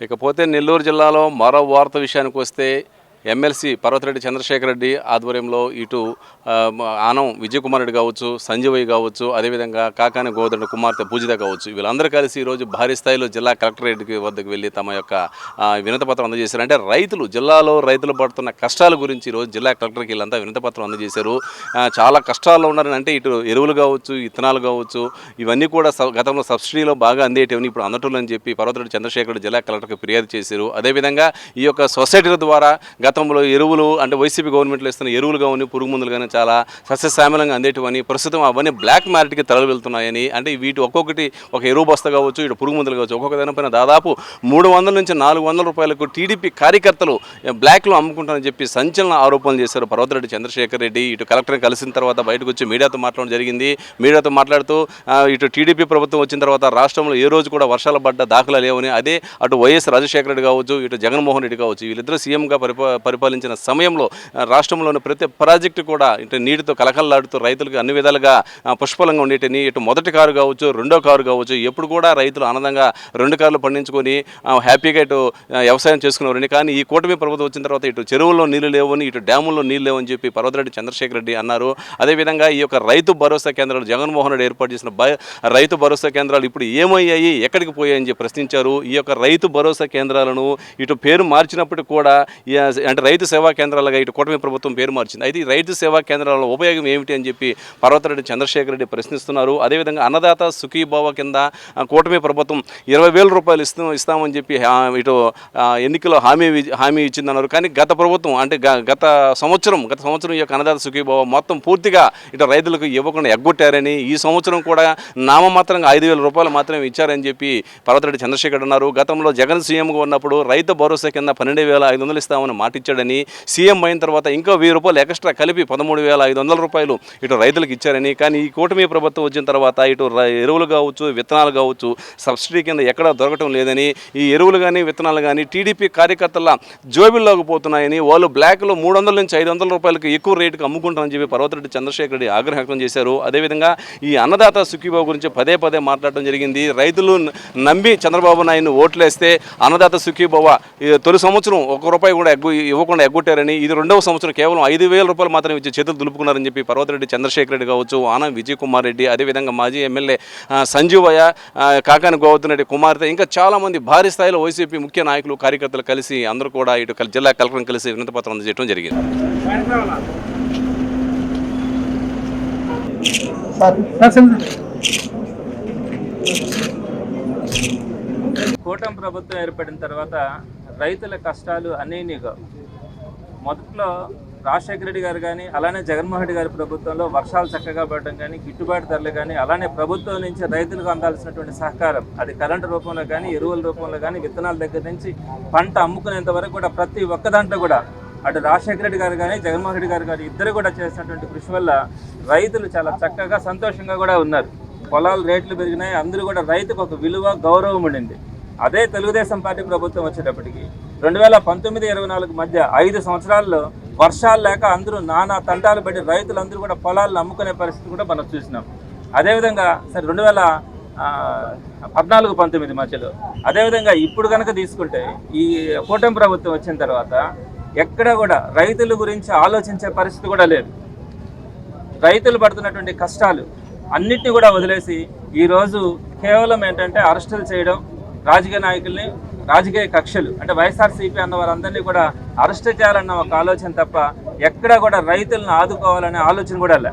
ఇకపోతే నెల్లూరు జిల్లాలో మరో వార్త విషయానికి వస్తే ఎమ్మెల్సీ పర్వతిరెడ్డి చంద్రశేఖర్ రెడ్డి ఆధ్వర్యంలో ఇటు ఆనం విజయకుమార్ రెడ్డి కావచ్చు సంజీవయ్య కావచ్చు అదేవిధంగా కాకాని గోదండ కుమార్తె పూజిత కావచ్చు వీళ్ళందరూ కలిసి ఈరోజు భారీ స్థాయిలో జిల్లా కలెక్టరేట్కి వద్దకు వెళ్ళి తమ యొక్క వినతపత్రం అందజేశారు. అంటే రైతులు జిల్లాలో రైతులు పడుతున్న కష్టాల గురించి ఈరోజు జిల్లా కలెక్టర్కి వీళ్ళంతా వినతపత్రం అందజేశారు. చాలా కష్టాల్లో ఉన్నారని అంటే ఇటు ఎరువులు కావచ్చు ఇత్తనాలు కావచ్చు ఇవన్నీ కూడా స- గతంలో సబ్సిడీలో బాగా అందేటివని ఇప్పుడు అందటం అని చెప్పి పర్వతిరెడ్డి చంద్రశేఖర్ రెడ్డి జిల్లా కలెక్టర్కి ఫిర్యాదు చేశారు. అదేవిధంగా ఈ యొక్క సొసైటీల ద్వారా గతంలో ఎరువులు అంటే వైసీపీ గవర్నమెంట్లో ఇస్తున్న ఎరువులు కానీ పురుగు మందులు కానీ చాలా సస్యశ్యామలంగా అందేటివని ప్రస్తుతం అవన్నీ బ్లాక్ మార్కెట్కి తరలి వెళ్తున్నాయని అంటే వీటి ఒక్కొక్కటి ఒక ఎరువు బస్తా కావచ్చు ఇటు పురుగు మందులు కావచ్చు ఒక్కొక్క దానిపైన దాదాపు మూడు వందల నుంచి నాలుగు వందల రూపాయలకు టీడీపీ కార్యకర్తలు బ్లాక్లో అమ్ముకుంటారని చెప్పి సంచలన ఆరోపణలు చేశారు పర్వతరెడ్డి చంద్రశేఖర్ రెడ్డి. ఇటు కలెక్టర్ని కలిసిన తర్వాత బయటకు వచ్చి మీడియాతో మాట్లాడడం జరిగింది. మీడియాతో మాట్లాడుతూ ఇటు టీడీపీ ప్రభుత్వం వచ్చిన తర్వాత రాష్ట్రంలో ఏ రోజు కూడా వర్షాలు పడ్డ దాఖలా లేవని అదే అటు వైఎస్ రాజశేఖర రెడ్డి కావచ్చు ఇటు జగన్మోహన్ రెడ్డి కావచ్చు వీళ్ళిద్దరూ సీఎంగా పరిపా పరిపాలించిన సమయంలో రాష్ట్రంలోని ప్రతి ప్రాజెక్టు కూడా ఇటు నీటితో కలకల్లాడుతూ రైతులకు అన్ని విధాలుగా పుష్పలంగా ఉండేటిని ఇటు మొదటి కారు కావచ్చు రెండో కారు కావచ్చు ఎప్పుడు కూడా రైతులు ఆనందంగా రెండు కార్లు పండించుకొని హ్యాపీగా ఇటు వ్యవసాయం చేసుకునేవారని. కానీ ఈ కూటమి ప్రభుత్వం వచ్చిన తర్వాత ఇటు చెరువుల్లో నీళ్ళు లేవని ఇటు డ్యాముల్లో నీళ్ళు లేవని చెప్పి పర్వతరెడ్డి చంద్రశేఖర్ రెడ్డి అన్నారు. అదేవిధంగా ఈ యొక్క రైతు భరోసా కేంద్రాలు జగన్మోహన్ రెడ్డి ఏర్పాటు చేసిన రైతు భరోసా కేంద్రాలు ఇప్పుడు ఏమయ్యాయి ఎక్కడికి పోయాయని చెప్పి ప్రశ్నించారు. ఈ యొక్క రైతు భరోసా కేంద్రాలను ఇటు పేరు మార్చినప్పటికీ కూడా అంటే రైతు సేవా కేంద్రాలుగా ఇటు కూటమి ప్రభుత్వం పేరు మార్చింది. అయితే ఈ రైతు సేవా కేంద్రాల ఉపయోగం ఏమిటి అని చెప్పి పర్వతరెడ్డి చంద్రశేఖర్ రెడ్డి ప్రశ్నిస్తున్నారు. అదేవిధంగా అన్నదాత సుఖీభావ కింద కూటమి ప్రభుత్వం ఇరవై వేల రూపాయలు ఇస్తాం ఇస్తామని చెప్పి ఇటు ఎన్నికల్లో హామీ హామీ ఇచ్చిందన్నారు. కానీ గత ప్రభుత్వం అంటే గత సంవత్సరం గత సంవత్సరం ఈ యొక్క అన్నదాత సుఖీభావ మొత్తం పూర్తిగా ఇటు రైతులకు ఇవ్వకుండా ఎగ్గొట్టారని ఈ సంవత్సరం కూడా నామమాత్రంగా ఐదు వేల రూపాయలు మాత్రమే ఇచ్చారని చెప్పి పర్వతరెడ్డి చంద్రశేఖర్ అన్నారు. గతంలో జగన్ సీఎంగా ఉన్నప్పుడు రైతు భరోసా కింద పన్నెండు వేల ఐదు వందలు ఇస్తామని మాట ఇచ్చాడని సీఎం అయిన తర్వాత ఇంకా వెయ్యి రూపాయలు ఎక్స్ట్రా కలిపి పదమూడు వేల ఐదు వందల రూపాయలు ఇటు రైతులకు ఇచ్చారని. కానీ ఈ కూటమి ప్రభుత్వం వచ్చిన తర్వాత ఇటు ఎరువులు కావచ్చు విత్తనాలు కావచ్చు సబ్సిడీ కింద ఎక్కడా దొరకటం లేదని ఈ ఎరువులు కానీ విత్తనాలు కానీ టీడీపీ కార్యకర్తల జోబిల్లోకి పోతున్నాయని వాళ్ళు బ్లాక్లో మూడు వందల నుంచి ఐదు వందల రూపాయలకి ఎక్కువ రేటుకి అమ్ముకుంటారని చెప్పి పర్వతరెడ్డి చంద్రశేఖర్ రెడ్డి ఆగ్రహం వ్యక్తం చేశారు. అదేవిధంగా ఈ అన్నదాత సుఖీబాబు గురించి పదే పదే మాట్లాడటం జరిగింది. రైతులు నమ్మి చంద్రబాబు నాయుడు ఓట్లేస్తే అన్నదాత సుఖీబాబు ఈ తొలి సంవత్సరం ఒక రూపాయి కూడా ఎగ్గు ఇవ్వకుండా ఎగ్గొట్టారని ఇది రెండవ సంవత్సరం కేవలం ఐదు వేల రూపాయలు మాత్రమే ఇచ్చి చేతులు దులుపుకున్నారని చెప్పి పర్వతరెడ్డి చంద్రశేఖర్ రెడ్డి కావచ్చు ఆనం విజయ్ కుమార్ రెడ్డి అదేవిధంగా మాజీ ఎమ్మెల్యే సంజీవయ్య కాకాని గోవర్ధన్ రెడ్డి కుమార్తె ఇంకా చాలామంది భారీ స్థాయిలో వైసీపీ ముఖ్య నాయకులు కార్యకర్తలు కలిసి అందరూ కూడా ఇటు జిల్లా కలెక్టర్ని కలిసి వినతి పత్రం అందజేయడం జరిగింది. కూటమి ప్రభుత్వం ఏర్పడిన తర్వాత రైతుల కష్టాలు అనేనిగా మొదట్లో రాజశేఖర రెడ్డి గారు కానీ అలానే జగన్మోహన్ రెడ్డి గారి ప్రభుత్వంలో వర్షాలు చక్కగా పడడం కానీ గిట్టుబాటు ధరలు కానీ అలానే ప్రభుత్వం నుంచి రైతులకు అందాల్సినటువంటి సహకారం. అది కరెంటు రూపంలో కానీ ఎరువుల రూపంలో కానీ విత్తనాల దగ్గర నుంచి పంట అమ్ముకునేంత వరకు కూడా ప్రతి ఒక్క దాంట్లో కూడా అటు రాజశేఖర రెడ్డి గారు కానీ జగన్మోహన్ రెడ్డి గారు కానీ ఇద్దరు కూడా చేసినటువంటి కృషి వల్ల రైతులు చాలా చక్కగా సంతోషంగా కూడా ఉన్నారు. పొలాలు రేట్లు పెరిగినాయి. అందరూ కూడా రైతుకు ఒక విలువ గౌరవం ఉండింది. అదే తెలుగుదేశం పార్టీ ప్రభుత్వం వచ్చేటప్పటికి రెండు వేల పంతొమ్మిది ఇరవై నాలుగు మధ్య ఐదు సంవత్సరాల్లో వర్షాలు లేక అందరూ నానా తంటాలు పడి రైతులందరూ కూడా పొలాలను అమ్ముకునే పరిస్థితి కూడా మనం చూసినాం. అదేవిధంగా సరే రెండు వేల పద్నాలుగు పంతొమ్మిది మధ్యలో అదేవిధంగా ఇప్పుడు కనుక తీసుకుంటే ఈ కూటమి ప్రభుత్వం వచ్చిన తర్వాత ఎక్కడ కూడా రైతుల గురించి ఆలోచించే పరిస్థితి కూడా లేదు. రైతులు పడుతున్నటువంటి కష్టాలు అన్నిటిని కూడా వదిలేసి ఈరోజు కేవలం ఏంటంటే అరెస్టులు చేయడం రాజకీయ నాయకుల్ని రాజకీయ కక్షలు అంటే వైఎస్ఆర్సీపీ అన్న వారందరినీ కూడా అరెస్ట్ చేయాలన్న ఒక ఆలోచన తప్ప ఎక్కడా కూడా రైతులను ఆదుకోవాలనే ఆలోచన కూడా లే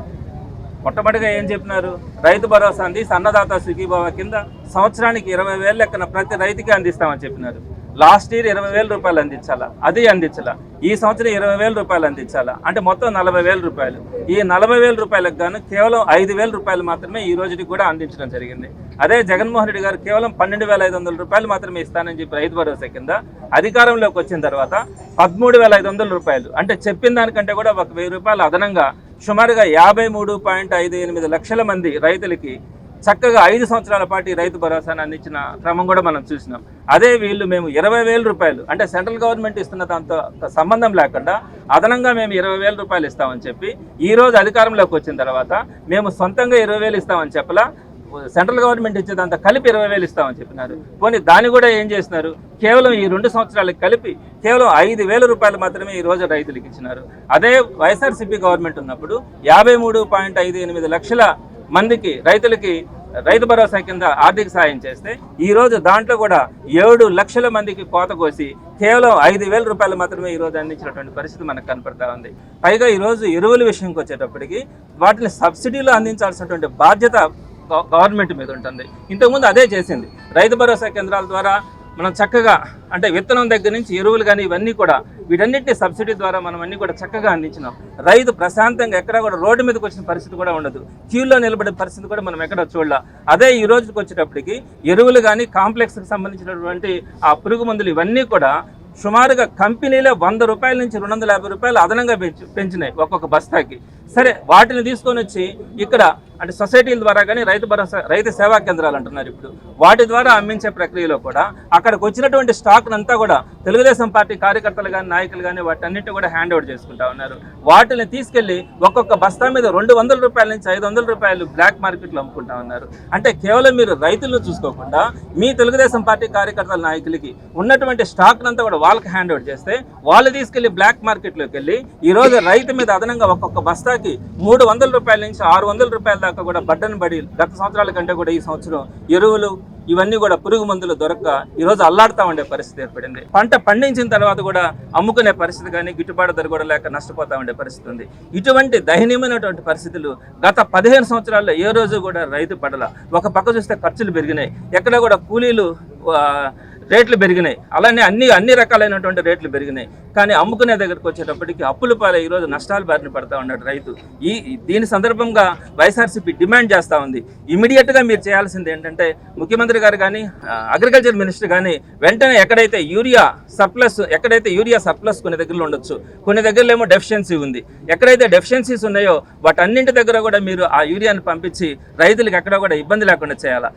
మొట్టమొదటిగా ఏం చెప్పినారు? రైతు భరోసా అంది అన్నదాత సుఖీభావ కింద సంవత్సరానికి ఇరవై వేల లెక్కన ప్రతి రైతుకి అందిస్తామని చెప్పినారు. లాస్ట్ ఇయర్ ఇరవై వేల రూపాయలు అందించాలా. అది అందించాలా. ఈ సంవత్సరం ఇరవై వేల రూపాయలు అందించాలా. అంటే మొత్తం నలభై వేల రూపాయలు. ఈ నలభై వేల రూపాయలకు గాను కేవలం ఐదు వేల రూపాయలు మాత్రమే ఈ రోజుకి కూడా అందించడం జరిగింది. అదే జగన్మోహన్ రెడ్డి గారు కేవలం పన్నెండు వేల ఐదు వందల రూపాయలు మాత్రమే ఇస్తానని చెప్పి రైతు భరోసా కింద అధికారంలోకి వచ్చిన తర్వాత పదమూడు వేల ఐదు వందల రూపాయలు. అంటే చెప్పిన దానికంటే కూడా ఒక వెయ్యి రూపాయలు అదనంగా సుమారుగా యాభై మూడు పాయింట్ ఐదు ఎనిమిది లక్షల మంది రైతులకి చక్కగా ఐదు సంవత్సరాల పాటు రైతు భరోసాను అందించిన క్రమం కూడా మనం చూసినాం. అదే వీళ్ళు మేము ఇరవై వేల రూపాయలు అంటే సెంట్రల్ గవర్నమెంట్ ఇస్తున్న దాంతో సంబంధం లేకుండా అదనంగా మేము ఇరవై వేల రూపాయలు ఇస్తామని చెప్పి ఈ రోజు అధికారంలోకి వచ్చిన తర్వాత మేము సొంతంగా ఇరవై వేలు ఇస్తామని చెప్పలా సెంట్రల్ గవర్నమెంట్ ఇచ్చేదంతా కలిపి ఇరవై వేలు ఇస్తామని చెప్పినారు. పోనీ దాన్ని కూడా ఏం చేసినారు? కేవలం ఈ రెండు సంవత్సరాలకు కలిపి కేవలం ఐదు వేల రూపాయలు మాత్రమే ఈ రోజు రైతులకు ఇచ్చినారు. అదే వైఎస్ఆర్సీపీ గవర్నమెంట్ ఉన్నప్పుడు యాభై మూడు పాయింట్ ఐదు ఎనిమిది లక్షల మందికి రైతులకి రైతు భరోసా కింద ఆర్థిక సాయం చేస్తే ఈ రోజు దాంట్లో కూడా ఏడు లక్షల మందికి కోత కోసి కేవలం ఐదు వేల రూపాయలు మాత్రమే ఈ రోజు అందించినటువంటి పరిస్థితి మనకు కనపడతా ఉంది. పైగా ఈరోజు ఎరువుల విషయంకి వచ్చేటప్పటికి వాటిని సబ్సిడీలో అందించాల్సినటువంటి బాధ్యత గవర్నమెంట్ మీద ఉంటుంది. ఇంతకుముందు అదే చేసింది. రైతు భరోసా కేంద్రాల ద్వారా మనం చక్కగా అంటే విత్తనం దగ్గర నుంచి ఎరువులు కానీ ఇవన్నీ కూడా వీటన్నిటిని సబ్సిడీ ద్వారా మనం అన్ని కూడా చక్కగా అందించినాం. రైతు ప్రశాంతంగా ఎక్కడ కూడా రోడ్డు మీదకి వచ్చిన పరిస్థితి కూడా ఉండదు. క్యూలో నిలబడే పరిస్థితి కూడా మనం ఎక్కడ చూడాల. అదే ఈ రోజుకి వచ్చేటప్పటికి ఎరువులు కానీ కాంప్లెక్స్కి సంబంధించినటువంటి ఆ పురుగు మందులు ఇవన్నీ కూడా సుమారుగా కంపెనీలే వంద రూపాయల నుంచి రెండు వందల యాభై రూపాయలు అదనంగా పెంచి పెంచినాయి ఒక్కొక్క బస్తాకి. సరే వాటిని తీసుకొని వచ్చి ఇక్కడ అంటే సొసైటీల ద్వారా కానీ రైతు భరోసా రైతు సేవా కేంద్రాలు అంటున్నారు ఇప్పుడు. వాటి ద్వారా అమ్మించే ప్రక్రియలో కూడా అక్కడికి వచ్చినటువంటి స్టాక్ అంతా కూడా తెలుగుదేశం పార్టీ కార్యకర్తలు కానీ నాయకులు కానీ వాటన్నిటి కూడా హ్యాండ్ ఓవర్ చేసుకుంటా ఉన్నారు. వాటిని తీసుకెళ్ళి ఒక్కొక్క బస్తా మీద రెండు వందల రూపాయల నుంచి ఐదు వందల రూపాయలు బ్లాక్ మార్కెట్లో అమ్ముకుంటా ఉన్నారు. అంటే కేవలం మీరు రైతులను చూసుకోకుండా మీ తెలుగుదేశం పార్టీ కార్యకర్తల నాయకులకి ఉన్నటువంటి స్టాక్ అంతా కూడా వాళ్ళకి హ్యాండ్ ఓవర్ చేస్తే వాళ్ళు తీసుకెళ్ళి బ్లాక్ మార్కెట్లోకి వెళ్ళి ఈ రోజు రైతు మీద అదనంగా ఒక్కొక్క బస్తా బస్తాకి మూడు వందల రూపాయల నుంచి ఆరు వందల రూపాయల దాకా కూడా బడ్డను పడి గత సంవత్సరాల కంటే కూడా ఈ సంవత్సరం ఎరువులు ఇవన్నీ కూడా పురుగు మందులు దొరక్క ఈ రోజు ఉండే పరిస్థితి ఏర్పడింది. పంట పండించిన తర్వాత కూడా అమ్ముకునే పరిస్థితి కానీ గిట్టుబాటు ధర కూడా లేక నష్టపోతా ఉండే పరిస్థితి ఉంది. ఇటువంటి దయనీయమైనటువంటి పరిస్థితులు గత పదిహేను సంవత్సరాల్లో ఏ రోజు కూడా రైతు పడల. ఒక పక్క చూస్తే ఖర్చులు పెరిగినాయి. ఎక్కడ కూడా కూలీలు రేట్లు పెరిగినాయి. అలానే అన్ని అన్ని రకాలైనటువంటి రేట్లు పెరిగినాయి. కానీ అమ్ముకునే దగ్గరకు వచ్చేటప్పటికి అప్పుల పాలై ఈరోజు నష్టాలు బారిన పడతా ఉన్నాడు రైతు. ఈ దీని సందర్భంగా వైఎస్ఆర్సీపీ డిమాండ్ చేస్తూ ఉంది. ఇమీడియట్గా మీరు చేయాల్సింది ఏంటంటే ముఖ్యమంత్రి గారు కానీ అగ్రికల్చర్ మినిస్టర్ కానీ వెంటనే ఎక్కడైతే యూరియా సర్ప్లస్ ఎక్కడైతే యూరియా సర్ప్లస్ కొన్ని దగ్గరలో ఉండొచ్చు. కొన్ని దగ్గరలో ఏమో డెఫిషియన్సీ ఉంది. ఎక్కడైతే డెఫిషియన్సీస్ ఉన్నాయో వాటన్నింటి దగ్గర కూడా మీరు ఆ యూరియాని పంపించి రైతులకు ఎక్కడ కూడా ఇబ్బంది లేకుండా చేయాలా?